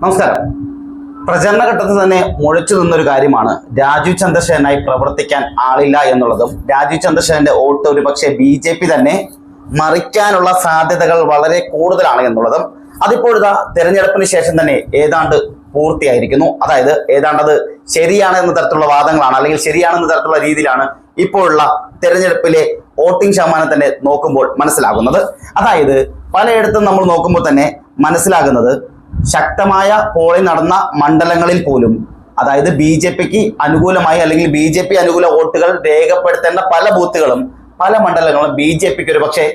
നമസ്കാരം. പ്രചരണ ഘട്ടത്തിൽ തന്നെ മുഴച്ചു നിന്നൊരു കാര്യമാണ് രാജീവ് ചന്ദ്രശേഖരനായി പ്രവർത്തിക്കാൻ ആളില്ല എന്നുള്ളതും രാജീവ് ചന്ദ്രശേഖരന്റെ വോട്ട് ഒരുപക്ഷെ ബി ജെ പി തന്നെ മറിക്കാനുള്ള സാധ്യതകൾ വളരെ കൂടുതലാണ് എന്നുള്ളതും അതിപ്പോഴത്തെ തെരഞ്ഞെടുപ്പിന് ശേഷം തന്നെ ഏതാണ്ട് പൂർത്തിയായിരിക്കുന്നു. അതായത് ഏതാണ്ട് അത് ശരിയാണ് എന്ന തരത്തിലുള്ള വാദങ്ങളാണ് അല്ലെങ്കിൽ ശരിയാണെന്ന തരത്തിലുള്ള രീതിയിലാണ് ഇപ്പോഴുള്ള തെരഞ്ഞെടുപ്പിലെ വോട്ടിംഗ് ശതമാനം തന്നെ നോക്കുമ്പോൾ മനസ്സിലാകുന്നത്. അതായത് പലയിടത്തും നമ്മൾ നോക്കുമ്പോൾ തന്നെ മനസ്സിലാകുന്നത് ശക്തമായ പോളിംഗ് നടന്ന മണ്ഡലങ്ങളിൽ പോലും അതായത് ബി ജെ പിക്ക് അനുകൂലമായി അല്ലെങ്കിൽ ബി ജെ പി അനുകൂല വോട്ടുകൾ രേഖപ്പെടുത്തേണ്ട പല ബൂത്തുകളും പല മണ്ഡലങ്ങളും ബി ജെ പിക്ക് ഒരു പക്ഷേ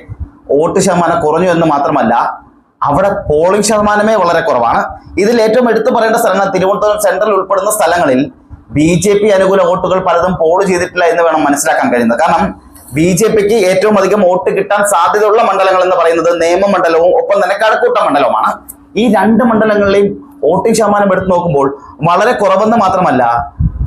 വോട്ട് ശതമാനം കുറഞ്ഞു എന്ന് മാത്രമല്ല അവിടെ പോളിംഗ് ശതമാനമേ വളരെ കുറവാണ്. ഇതിൽ ഏറ്റവും എടുത്തു പറയേണ്ട സ്ഥലങ്ങൾ തിരുവനന്തപുരം സെൻട്രൽ ഉൾപ്പെടുന്ന സ്ഥലങ്ങളിൽ ബി ജെ പി അനുകൂല വോട്ടുകൾ പലതും പോൾ ചെയ്തിട്ടില്ല എന്ന് വേണം മനസ്സിലാക്കാൻ കഴിയുന്നത്. കാരണം ബി ജെ പിക്ക് ഏറ്റവും അധികം വോട്ട് കിട്ടാൻ സാധ്യതയുള്ള മണ്ഡലങ്ങൾ എന്ന് പറയുന്നത് നിയമമണ്ഡലവും ഒപ്പം തന്നെ കഴക്കൂട്ട മണ്ഡലവുമാണ്. ഈ രണ്ട് മണ്ഡലങ്ങളിലെയും വോട്ടിംഗ് ശതമാനം എടുത്തു നോക്കുമ്പോൾ വളരെ കുറവെന്ന് മാത്രമല്ല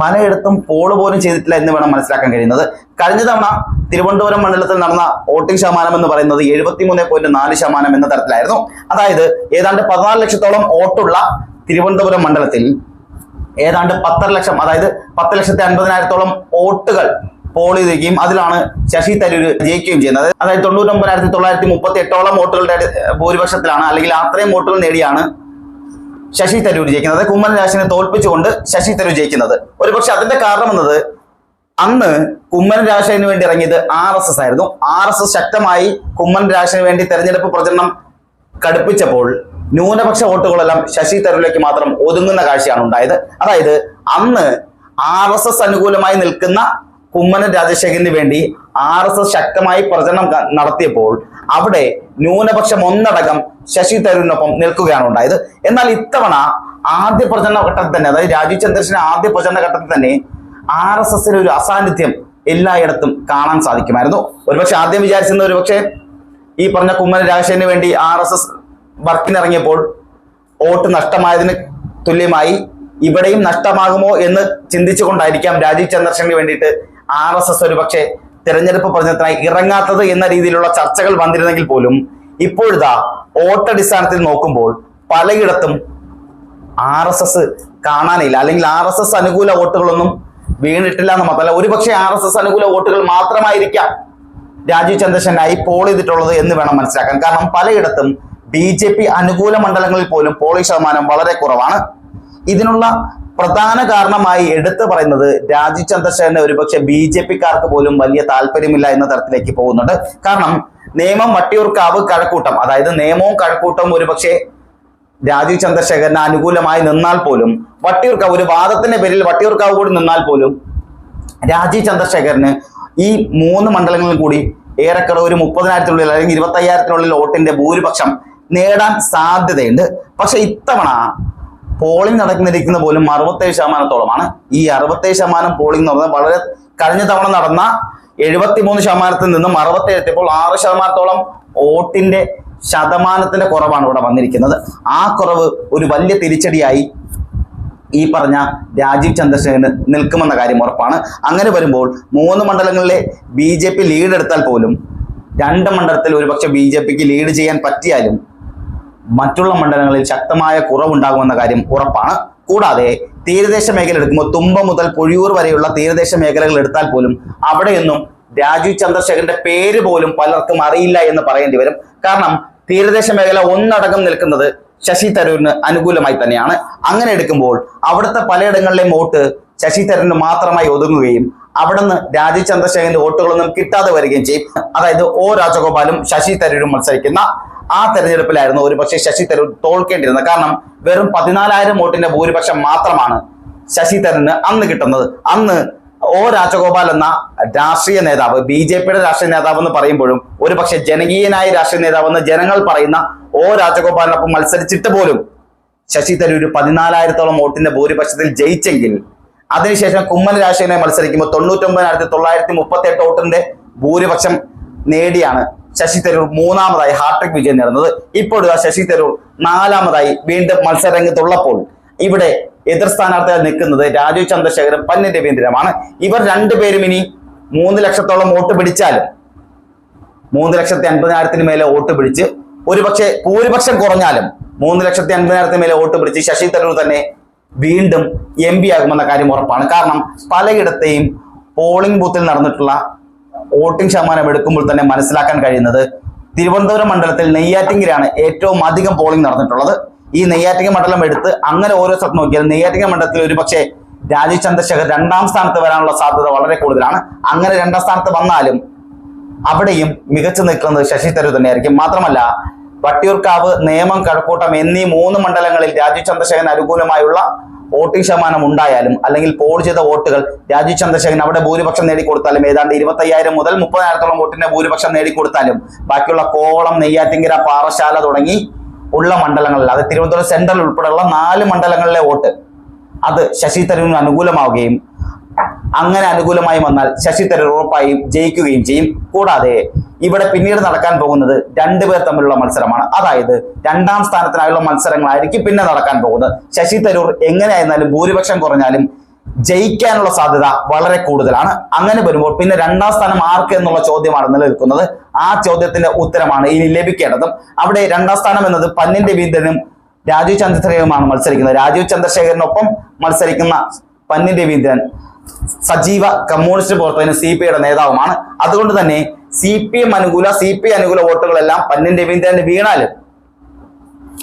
പലയിടത്തും പോൾ പോലും ചെയ്തിട്ടില്ല എന്ന് വേണം മനസ്സിലാക്കാൻ കഴിയുന്നത്. കഴിഞ്ഞ തവണ തിരുവനന്തപുരം മണ്ഡലത്തിൽ നടന്ന വോട്ടിംഗ് ശതമാനം എന്ന് പറയുന്നത് എഴുപത്തിമൂന്ന് പോയിന്റ് നാല് ശതമാനം എന്ന തരത്തിലായിരുന്നു. അതായത് ഏതാണ്ട് പതിനാല് ലക്ഷത്തോളം വോട്ടുള്ള തിരുവനന്തപുരം മണ്ഡലത്തിൽ ഏതാണ്ട് പത്തര ലക്ഷം അതായത് പത്ത് ലക്ഷത്തി അൻപതിനായിരത്തോളം വോട്ടുകൾ പോൾ ചെയ്തിരിക്കുകയും അതിലാണ് ശശി തരൂർ ജയിക്കുകയും ചെയ്യുന്നത്. അതായത് തൊണ്ണൂറ്റൊമ്പതിനായിരത്തി തൊള്ളായിരത്തി മുപ്പത്തി എട്ടോളം വോട്ടുകളുടെ ഭൂരിപക്ഷത്തിലാണ് അല്ലെങ്കിൽ അത്രയും വോട്ടുകൾ നേടിയാണ് ശശി തരൂർ ജയിക്കുന്നത്. കുമ്മൻ രാശിനെ തോൽപ്പിച്ചുകൊണ്ട് ശശി തരൂർ ജയിക്കുന്നത്. ഒരുപക്ഷെ അതിന്റെ കാരണം എന്നത് അന്ന് കുമ്മൻ രാജന് വേണ്ടി ഇറങ്ങിയത് ആർ എസ് എസ് ആയിരുന്നു. ആർ എസ് എസ് ശക്തമായി കുമ്മൻ രാജന് വേണ്ടി തെരഞ്ഞെടുപ്പ് പ്രചരണം കടുപ്പിച്ചപ്പോൾ ന്യൂനപക്ഷ വോട്ടുകളെല്ലാം ശശി തരൂരിലേക്ക് മാത്രം ഒതുങ്ങുന്ന കാഴ്ചയാണ് ഉണ്ടായത്. അതായത് അന്ന് ആർ എസ് എസ് അനുകൂലമായി നിൽക്കുന്ന കുമ്മനം രാജശേഖരന് വേണ്ടി ആർ എസ് എസ് ശക്തമായി പ്രചരണം നടത്തിയപ്പോൾ അവിടെ ന്യൂനപക്ഷം ഒന്നടങ്കം ശശി തരൂരിനൊപ്പം നിൽക്കുകയാണ് ഉണ്ടായത്. എന്നാൽ ഇത്തവണ ആദ്യ പ്രചരണ ഘട്ടത്തിൽ തന്നെ അതായത് രാജീവ് ചന്ദ്രശേഖരൻ ആദ്യ പ്രചരണ ഘട്ടത്തിൽ തന്നെ ആർ എസ് എസിന് ഒരു അസാന്നിധ്യം എല്ലായിടത്തും കാണാൻ സാധിക്കുമായിരുന്നു. ഒരുപക്ഷെ ആദ്യം വിചാരിച്ചിരുന്ന ഒരുപക്ഷെ ഈ പറഞ്ഞ കുമ്മന രാജശേഖരന് വേണ്ടി ആർ എസ് എസ് വർക്കിനിറങ്ങിയപ്പോൾ വോട്ട് നഷ്ടമായതിന് തുല്യമായി ഇവിടെയും നഷ്ടമാകുമോ എന്ന് ചിന്തിച്ചുകൊണ്ടായിരിക്കാം രാജീവ് ചന്ദ്രശേഖരന് വേണ്ടിയിട്ട് ആർ എസ് എസ് ഒരുപക്ഷെ തെരഞ്ഞെടുപ്പ് പ്രചരണത്തിനായി ഇറങ്ങാത്തത് എന്ന രീതിയിലുള്ള ചർച്ചകൾ വന്നിരുന്നെങ്കിൽ പോലും ഇപ്പോഴിതാ വോട്ടടിസ്ഥാനത്തിൽ നോക്കുമ്പോൾ പലയിടത്തും ആർ എസ് എസ് കാണാനില്ല. അല്ലെങ്കിൽ ആർ എസ് എസ് അനുകൂല വോട്ടുകളൊന്നും വീണിട്ടില്ല എന്ന് മാത്രമല്ല ഒരുപക്ഷെ ആർ എസ് എസ് അനുകൂല വോട്ടുകൾ മാത്രമായിരിക്കാം രാജീവ് ചന്ദ്രശേഖരനായി പോൾ ചെയ്തിട്ടുള്ളത് എന്ന് വേണം മനസ്സിലാക്കാൻ. കാരണം പലയിടത്തും ബി ജെ പി അനുകൂല മണ്ഡലങ്ങളിൽ പോലും പോളിംഗ് ശതമാനം വളരെ കുറവാണ്. ഇതിനുള്ള പ്രധാന കാരണമായി എടുത്തു പറയുന്നത് രാജി ചന്ദ്രശേഖരനെ ഒരുപക്ഷെ ബി ജെ പിക്കാർക്ക് പോലും വലിയ താല്പര്യമില്ല എന്ന തരത്തിലേക്ക് പോകുന്നുണ്ട്. കാരണം നിയമം വട്ടിയൂർക്കാവ് കഴക്കൂട്ടം അതായത് നിയമവും കഴക്കൂട്ടവും ഒരുപക്ഷെ രാജീവ് ചന്ദ്രശേഖരന് അനുകൂലമായി നിന്നാൽ പോലും വട്ടിയൂർക്കാവ് ഒരു വാദത്തിന്റെ പേരിൽ വട്ടിയൂർക്കാവ് കൂടി നിന്നാൽ പോലും രാജീവ് ചന്ദ്രശേഖരന് ഈ മൂന്ന് മണ്ഡലങ്ങളിൽ കൂടി ഏറെക്കുറെ ഒരു മുപ്പതിനായിരത്തിനുള്ളിൽ അല്ലെങ്കിൽ ഇരുപത്തയ്യായിരത്തിനുള്ളിൽ വോട്ടിന്റെ ഭൂരിപക്ഷം നേടാൻ സാധ്യതയുണ്ട്. പക്ഷെ ഇത്തവണ പോളിംഗ് നടക്കുന്നിരിക്കുന്ന പോലും അറുപത്തേഴ് ശതമാനത്തോളമാണ്. ഈ അറുപത്തേഴ് ശതമാനം പോളിംഗ് എന്ന് പറഞ്ഞാൽ വളരെ കഴിഞ്ഞ തവണ നടന്ന എഴുപത്തിമൂന്ന് ശതമാനത്തിൽ നിന്നും അറുപത്തേഴ് എത്തിയപ്പോൾ ആറ് ശതമാനത്തോളം വോട്ടിന്റെ ശതമാനത്തിന്റെ കുറവാണ് ഇവിടെ വന്നിരിക്കുന്നത്. ആ കുറവ് ഒരു വലിയ തിരിച്ചടിയായി ഈ പറഞ്ഞ രാജീവ് ചന്ദ്രശേഖരന് നിൽക്കുമെന്ന കാര്യം ഉറപ്പാണ്. അങ്ങനെ വരുമ്പോൾ മൂന്ന് മണ്ഡലങ്ങളിലെ ബി ജെ പി ലീഡ് എടുത്താൽ പോലും രണ്ട് മണ്ഡലത്തിൽ ഒരുപക്ഷെ ബി ജെ പിക്ക് ലീഡ് ചെയ്യാൻ പറ്റിയാലും മറ്റുള്ള മണ്ഡലങ്ങളിൽ ശക്തമായ കുറവുണ്ടാകുമെന്ന കാര്യം ഉറപ്പാണ്. കൂടാതെ തീരദേശ മേഖല എടുക്കുമ്പോൾ തുമ്പ മുതൽ പൊഴിയൂർ വരെയുള്ള തീരദേശ മേഖലകൾ എടുത്താൽ പോലും അവിടെയൊന്നും രാജീവ് ചന്ദ്രശേഖരന്റെ പേര് പോലും പലർക്കും അറിയില്ല എന്ന് പറയേണ്ടി വരും. കാരണം തീരദേശ മേഖല ഒന്നടങ്കം നിൽക്കുന്നത് ശശി തരൂരിന് അനുകൂലമായി തന്നെയാണ്. അങ്ങനെ എടുക്കുമ്പോൾ അവിടുത്തെ പലയിടങ്ങളിലെയും വോട്ട് ശശി തരൂരിന് മാത്രമായി ഒതുങ്ങുകയും അവിടുന്ന് രാജീവ് ചന്ദ്രശേഖരന്റെ വോട്ടുകളൊന്നും കിട്ടാതെ വരികയും ചെയ്യും. അതായത് ഒ രാജഗോപാലും ശശി തരൂരും മത്സരിക്കുന്ന ആ തെരഞ്ഞെടുപ്പിലായിരുന്നു ഒരു പക്ഷേ ശശി തരൂർ തോൽക്കേണ്ടിരുന്നത് കാരണം വെറും പതിനാലായിരം വോട്ടിന്റെ ഭൂരിപക്ഷം മാത്രമാണ് ശശി തരൂരിന് അന്ന് കിട്ടുന്നത്. അന്ന് ഒ രാജഗോപാൽ എന്ന രാഷ്ട്രീയ നേതാവ് ബി ജെ പിയുടെ രാഷ്ട്രീയ നേതാവ് എന്ന് പറയുമ്പോഴും ഒരു പക്ഷേ ജനകീയനായ രാഷ്ട്രീയ നേതാവ് എന്ന് ജനങ്ങൾ പറയുന്ന ഒ രാജഗോപാലിനൊപ്പം മത്സരിച്ചിട്ട് പോലും ശശി തരൂർ പതിനാലായിരത്തോളം വോട്ടിന്റെ ഭൂരിപക്ഷത്തിൽ ജയിച്ചെങ്കിൽ അതിനുശേഷം കുമ്മന രാജശേഖരനെ മത്സരിക്കുമ്പോൾ തൊണ്ണൂറ്റൊമ്പതിനായിരത്തി തൊള്ളായിരത്തി മുപ്പത്തി എട്ട് വോട്ടിന്റെ ഭൂരിപക്ഷം നേടിയാണ് ശശി തരൂർ മൂന്നാമതായി ഹാട്രിക് വിജയം നേടുന്നത്. ഇപ്പോഴും ശശി തരൂർ നാലാമതായി വീണ്ടും മത്സരരംഗത്തുള്ളപ്പോൾ ഇവിടെ എതിർ സ്ഥാനാർത്ഥിയായി നിൽക്കുന്നത് രാജീവ് ചന്ദ്രശേഖരൻ പന്നി രവീന്ദ്രനുമാണ്. ഇവർ രണ്ടുപേരും ഇനി മൂന്ന് ലക്ഷത്തോളം വോട്ട് പിടിച്ചാലും മൂന്ന് ലക്ഷത്തി അൻപതിനായിരത്തിന് മേലെ വോട്ട് പിടിച്ച് ഒരുപക്ഷെ ഭൂരിപക്ഷം കുറഞ്ഞാലും മൂന്ന് ലക്ഷത്തി അൻപതിനായിരത്തിന് മേലെ വോട്ട് പിടിച്ച് ശശി തരൂർ തന്നെ വീണ്ടും എം പി ആകുമെന്ന കാര്യം ഉറപ്പാണ്. കാരണം പലയിടത്തെയും പോളിംഗ് ബൂത്തിൽ നടന്നിട്ടുള്ള വോട്ടിംഗ് ശതമാനം എടുക്കുമ്പോൾ തന്നെ മനസ്സിലാക്കാൻ കഴിയുന്നത് തിരുവനന്തപുരം മണ്ഡലത്തിൽ നെയ്യാറ്റിങ്കിലാണ് ഏറ്റവും അധികം പോളിംഗ് നടന്നിട്ടുള്ളത്. ഈ നെയ്യാറ്റിങ്ക മണ്ഡലം എടുത്ത് അങ്ങനെ ഓരോ സ്ഥലത്ത് നോക്കിയാൽ നെയ്യാറ്റിങ്ക മണ്ഡലത്തിൽ ഒരുപക്ഷെ രാജീവ് ചന്ദ്രശേഖർ രണ്ടാം സ്ഥാനത്ത് വരാനുള്ള സാധ്യത വളരെ കൂടുതലാണ്. അങ്ങനെ രണ്ടാം സ്ഥാനത്ത് വന്നാലും അവിടെയും മികച്ചു നിൽക്കുന്നത് ശശി തരൂർ തന്നെയായിരിക്കും. മാത്രമല്ല വട്ടിയൂർക്കാവ് നേമം കഴക്കൂട്ടം എന്നീ മൂന്ന് മണ്ഡലങ്ങളിൽ രാജീവ് ചന്ദ്രശേഖരൻ അനുകൂലമായുള്ള വോട്ടിംഗ് ശതമാനം ഉണ്ടായാലും അല്ലെങ്കിൽ പോൾ ചെയ്ത വോട്ടുകൾ രാജീവ് ചന്ദ്രശേഖരൻ അവിടെ ഭൂരിപക്ഷം നേടിക്കൊടുത്താലും ഏതാണ്ട് ഇരുപത്തയ്യായിരം മുതൽ മുപ്പതിനായിരത്തോളം വോട്ടിന്റെ ഭൂരിപക്ഷം നേടിക്കൊടുത്താലും ബാക്കിയുള്ള കോവളം നെയ്യാറ്റിങ്കര പാറശാല തുടങ്ങി ഉള്ള മണ്ഡലങ്ങളിൽ അത് തിരുവനന്തപുരം സെൻട്രൽ ഉൾപ്പെടെയുള്ള നാല് മണ്ഡലങ്ങളിലെ വോട്ട് അത് ശശി തരൂരിന് അനുകൂലമാവുകയും അങ്ങനെ അനുകൂലമായി വന്നാൽ ശശി തരൂർ ഉറപ്പായും ജയിക്കുകയും ചെയ്യും. കൂടാതെ ഇവിടെ പിന്നീട് നടക്കാൻ പോകുന്നത് രണ്ടുപേർ തമ്മിലുള്ള മത്സരമാണ്. അതായത് രണ്ടാം സ്ഥാനത്തിനായുള്ള മത്സരങ്ങളായിരിക്കും പിന്നെ നടക്കാൻ പോകുന്നത്. ശശി തരൂർ എങ്ങനെയായിരുന്നാലും ഭൂരിപക്ഷം കുറഞ്ഞാലും ജയിക്കാനുള്ള സാധ്യത വളരെ കൂടുതലാണ്. അങ്ങനെ വരുമ്പോൾ പിന്നെ രണ്ടാം സ്ഥാനം ആർക്ക് എന്നുള്ള ചോദ്യമാണ് നിലനിൽക്കുന്നത്. ആ ചോദ്യത്തിന്റെ ഉത്തരമാണ് ഇനി ലഭിക്കേണ്ടതും. അവിടെ രണ്ടാം സ്ഥാനം എന്നത് പന്നിന്റെ വീന്തനും രാജീവ് ചന്ദ്രശേഖരനുമാണ് മത്സരിക്കുന്നത്. രാജീവ് ചന്ദ്രശേഖരനൊപ്പം മത്സരിക്കുന്ന പന്നിൻ രവീന്ദ്രൻ സജീവ കമ്മ്യൂണിസ്റ്റ് പ്രവർത്തകന് സി പി ഐയുടെ നേതാവുമാണ്. അതുകൊണ്ട് തന്നെ സി പി എം അനുകൂല സി പി അനുകൂല വോട്ടുകളെല്ലാം പന്നൻ രവീന്ദ്രന് വീണാലും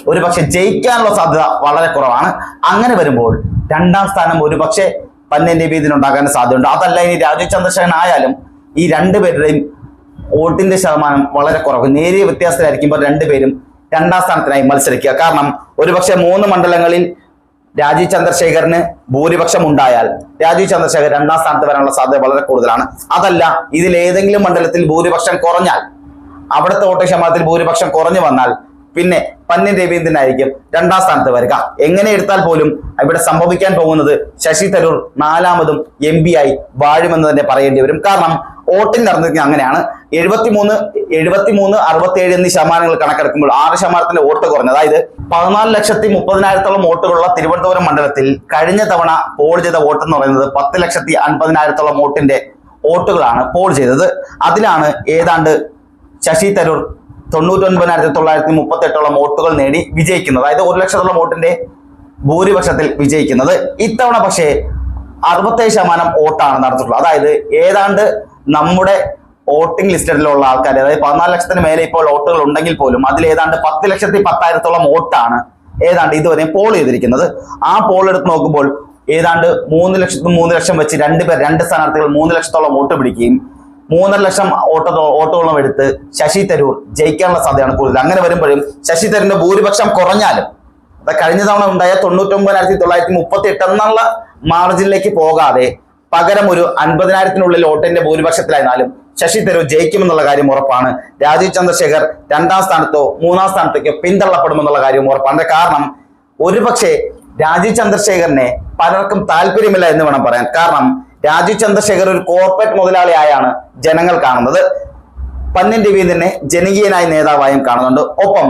ഒരുപക്ഷെ ജയിക്കാനുള്ള സാധ്യത വളരെ കുറവാണ്. അങ്ങനെ വരുമ്പോൾ രണ്ടാം സ്ഥാനം ഒരുപക്ഷെ പന്നൻ രവീന്ദ്രൻ ഉണ്ടാകാൻ സാധ്യതയുണ്ട്. അതല്ല ഇനി രാജീവ് ചന്ദ്രശേഖരൻ ആയാലും ഈ രണ്ടുപേരുടെയും വോട്ടിന്റെ ശതമാനം വളരെ കുറവ്. നേരിയ വ്യത്യാസത്തിലായിരിക്കുമ്പോൾ രണ്ടുപേരും രണ്ടാം സ്ഥാനത്തിനായി മത്സരിക്കുക. കാരണം ഒരുപക്ഷെ മൂന്ന് മണ്ഡലങ്ങളിൽ രാജീവ് ചന്ദ്രശേഖരന് ഭൂരിപക്ഷം ഉണ്ടായാൽ രാജീവ് ചന്ദ്രശേഖർ രണ്ടാം സ്ഥാനത്ത് വരാനുള്ള സാധ്യത വളരെ കൂടുതലാണ്. അതല്ല ഇതിൽ ഏതെങ്കിലും മണ്ഡലത്തിൽ ഭൂരിപക്ഷം കുറഞ്ഞാൽ അവിടുത്തെ വോട്ട് ശതമാനത്തിൽ ഭൂരിപക്ഷം കുറഞ്ഞു വന്നാൽ പിന്നെ പന്നിൻ രവീന്ദ്രനായിരിക്കും രണ്ടാം സ്ഥാനത്ത് വരിക. എങ്ങനെ എടുത്താൽ പോലും ഇവിടെ സംഭവിക്കാൻ പോകുന്നത് ശശി തരൂർ നാലാമതും എം ആയി വാഴുമെന്ന് തന്നെ പറയേണ്ടി വരും. കാരണം വോട്ടിംഗ് നടന്നിരിക്കുന്നത് അങ്ങനെയാണ്. എഴുപത്തിമൂന്ന് എഴുപത്തിമൂന്ന് അറുപത്തിയേഴ് എന്നീ ശതമാനങ്ങൾ കണക്കെടുക്കുമ്പോൾ ആറ് ശതമാനത്തിന്റെ വോട്ട് കുറഞ്ഞു. അതായത് പതിനാല് ലക്ഷത്തി മുപ്പതിനായിരത്തോളം വോട്ടുകളുള്ള തിരുവനന്തപുരം മണ്ഡലത്തിൽ കഴിഞ്ഞ തവണ പോൾ ചെയ്ത വോട്ട് എന്ന് പറയുന്നത് പത്ത് ലക്ഷത്തി അൻപതിനായിരത്തോളം വോട്ടിന്റെ വോട്ടുകളാണ് പോൾ ചെയ്തത്. അതിലാണ് ഏതാണ്ട് ശശി തരൂർ തൊണ്ണൂറ്റൊൻപതിനായിരത്തി തൊള്ളായിരത്തി മുപ്പത്തി എട്ടോളം വോട്ടുകൾ നേടി വിജയിക്കുന്നത്. അതായത് ഒരു ലക്ഷത്തോളം വോട്ടിന്റെ ഭൂരിപക്ഷത്തിൽ വിജയിക്കുന്നത്. ഇത്തവണ പക്ഷേ അറുപത്തേഴ് ശതമാനം വോട്ടാണ് നടത്തിയിട്ടുള്ളത് അതായത് ഏതാണ്ട് നമ്മുടെ വോട്ടിംഗ് ലിസ്റ്റിലുള്ള ആൾക്കാർ അതായത് പതിനാല് ലക്ഷത്തിന് മേലെ ഇപ്പോൾ വോട്ടുകൾ ഉണ്ടെങ്കിൽ പോലും അതിൽ ഏതാണ്ട് പത്ത് ലക്ഷത്തി പത്തായിരത്തോളം വോട്ടാണ് ഏതാണ്ട് ഇതുവരെ പോൾ ചെയ്തിരിക്കുന്നത്. ആ പോൾ എടുത്ത് നോക്കുമ്പോൾ ഏതാണ്ട് മൂന്ന് ലക്ഷത്തി മൂന്ന് ലക്ഷം വെച്ച് രണ്ട് പേർ രണ്ട് സ്ഥാനാർത്ഥികൾ മൂന്ന് ലക്ഷത്തോളം വോട്ട് പിടിക്കുകയും മൂന്നര ലക്ഷം ഓട്ടോ ഓട്ടോളം എടുത്ത് ശശി തരൂർ ജയിക്കാനുള്ള സാധ്യതയാണ് കൂടുതൽ. അങ്ങനെ വരുമ്പോഴും ശശി തരൂരിന്റെ ഭൂരിപക്ഷം കുറഞ്ഞാലും കഴിഞ്ഞ തവണ ഉണ്ടായ തൊണ്ണൂറ്റൊമ്പതിനായിരത്തി തൊള്ളായിരത്തി മുപ്പത്തി എട്ട് എന്നുള്ള മാർജിനിലേക്ക് പോകാതെ പകരം ഒരു അൻപതിനായിരത്തിനുള്ളിൽ വോട്ടിന്റെ ഭൂരിപക്ഷത്തിലായിരുന്നാലും ശശി തരൂർ ജയിക്കുമെന്നുള്ള കാര്യം ഉറപ്പാണ്. രാജീവ് ചന്ദ്രശേഖർ രണ്ടാം സ്ഥാനത്തോ മൂന്നാം സ്ഥാനത്തേക്കോ പിന്തള്ളപ്പെടുമെന്നുള്ള കാര്യം ഉറപ്പാണ്. കാരണം ഒരുപക്ഷെ രാജീവ് ചന്ദ്രശേഖരനെ പലർക്കും താല്പര്യമില്ല എന്ന് വേണം പറയാൻ. കാരണം രാജീവ് ചന്ദ്രശേഖർ ഒരു കോർപ്പറേറ്റ് മുതലാളിയായാണ് ജനങ്ങൾ കാണുന്നത്. പന്നിൻ രവീന്ദ്രനെ ജനകീയനായ നേതാവായും കാണുന്നുണ്ട്. ഒപ്പം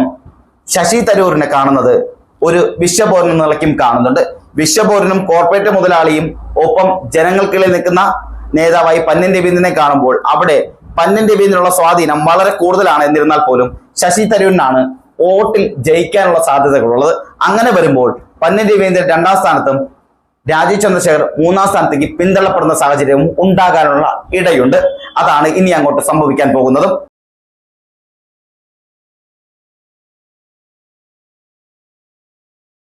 ശശി തരൂരിനെ കാണുന്നത് ഒരു വിശ്വപൗരൻ നിലയ്ക്കും കാണുന്നുണ്ട്. വിശ്വപൗരനും കോർപ്പറേറ്റ് മുതലാളിയും ഒപ്പം ജനങ്ങൾക്കിടയിൽ നിൽക്കുന്ന നേതാവായി പന്നൻ രവീന്ദ്രനെ കാണുമ്പോൾ അവിടെ പന്നൻ രവീന്ദ്രനുള്ള സ്വാധീനം വളരെ കൂടുതലാണ്. എന്നിരുന്നാൽ പോലും ശശി തരൂരിനാണ് വോട്ടിൽ ജയിക്കാനുള്ള സാധ്യതകളുള്ളത്. അങ്ങനെ വരുമ്പോൾ പന്നൻ രവീന്ദ്രൻ രണ്ടാം സ്ഥാനത്തും രാജീവ് ചന്ദ്രശേഖർ മൂന്നാം സ്ഥാനത്തേക്ക് പിന്തള്ളപ്പെടുന്ന സാഹചര്യവും ഉണ്ടാകാനുള്ള ഇടയുണ്ട്. അതാണ് ഇനി അങ്ങോട്ട് സംഭവിക്കാൻ പോകുന്നതും.